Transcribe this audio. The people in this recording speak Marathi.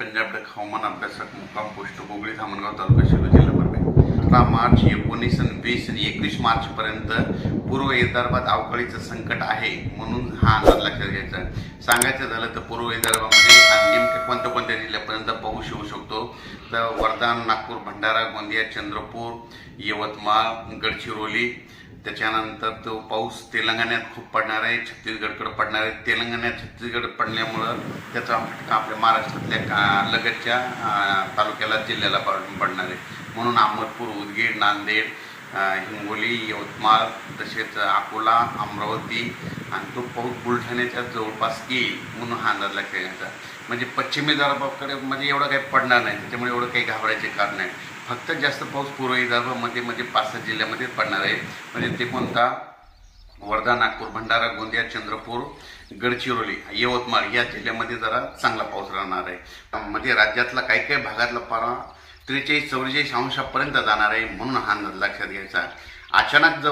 पंजाबडक हवामान अभ्यासक मुक्काम पोस्ट गोगळी धामणगाव तालुका शिरो जिल्हा परभणी अठरा मार्च एकोणीस आणि वीस आणि एकवीस मार्चपर्यंत पूर्व विदर्भात अवकाळीचं संकट आहे म्हणून हा अंदाज लक्षात घ्यायचा. सांगायचं झालं तर पूर्व विदर्भामध्ये नेमक्या कोणत्या कोणत्या जिल्ह्यापर्यंत पाऊस येऊ शकतो? तर वर्धा नागपूर भंडारा गोंदिया चंद्रपूर यवतमाळ गडचिरोली त्याच्यानंतर तो पाऊस तेलंगणात खूप पडणार आहे छत्तीसगडकडे पडणार आहे. तेलंगणात छत्तीसगड पडल्यामुळं त्याचा फटका आपल्या महाराष्ट्रातल्या का- लगतच्या तालुक्याला जिल्ह्याला पड पडणार आहे. म्हणून अहमदपूर उदगीर नांदेड हिंगोली यवतमाळ तसेच अकोला अमरावती आणि तो पाऊस बुलढाण्याच्या जवळपास येईल म्हणून हा अंदाज लक्षात म्हणजे पश्चिमी विदर्भाकडे म्हणजे एवढं काही पडणार नाही. त्याच्यामुळे एवढं काही घाबरायचे कारण नाही. फक्त जास्त पाऊस पूर्व विदर्भामध्ये म्हणजे पाच सहा जिल्ह्यामध्ये पडणार आहे. म्हणजे ते कोणता? वर्धा नागपूर भंडारा गोंदिया चंद्रपूर गडचिरोली यवतमाळ या जिल्ह्यामध्ये जरा चांगला पाऊस राहणार आहे. म्हणजे राज्यातला काही काही भागातला पारा त्रेचाळीस चौवेचाळीस अंशापर्यंत जाणार आहे म्हणून हा अंदाज लक्षात घ्यायचा अचानक जर